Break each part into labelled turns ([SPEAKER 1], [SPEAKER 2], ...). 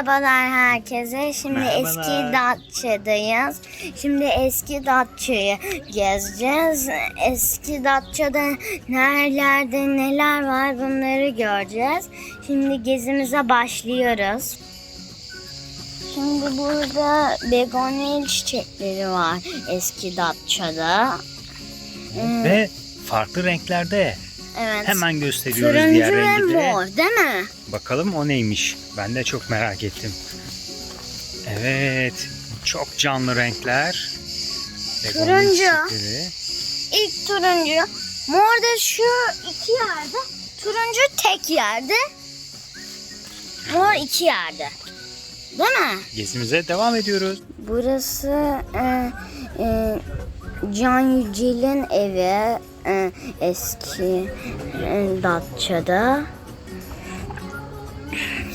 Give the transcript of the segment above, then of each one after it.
[SPEAKER 1] Merhabalar herkese. Şimdi
[SPEAKER 2] Merhabalar.
[SPEAKER 1] eski Datça'dayız. Şimdi eski Datça'yı gezeceğiz. Eski Datça'da nerelerde neler var bunları göreceğiz. Şimdi gezimize başlıyoruz. Şimdi burada begonil çiçekleri var eski Datça'da.
[SPEAKER 2] Ve farklı renklerde.
[SPEAKER 1] Evet.
[SPEAKER 2] Hemen gösteriyoruz
[SPEAKER 1] Turuncu
[SPEAKER 2] diğer rengi de.
[SPEAKER 1] mor değil mi?
[SPEAKER 2] Bakalım o neymiş. Ben de çok merak ettim. Evet. Çok canlı renkler.
[SPEAKER 1] Turuncu.
[SPEAKER 2] çiçekleri.
[SPEAKER 1] İlk turuncu. Mor da şu iki yerde. Turuncu tek yerde. Mor iki yerde. Değil mi?
[SPEAKER 2] Gezimize devam ediyoruz.
[SPEAKER 1] Burası e, e, Can Yücel'in evi. e, eski e, Datça'da.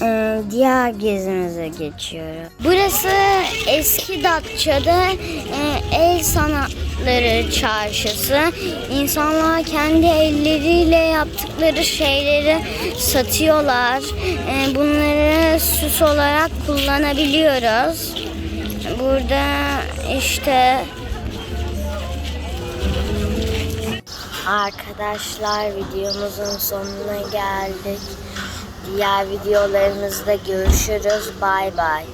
[SPEAKER 1] E, diğer gezimize geçiyorum. Burası eski Datça'da el sanatları çarşısı. İnsanlar kendi elleriyle yaptıkları şeyleri satıyorlar. Bunları süs olarak kullanabiliyoruz. Burada işte Arkadaşlar videomuzun sonuna geldik. Diğer videolarımızda görüşürüz. Bay bay.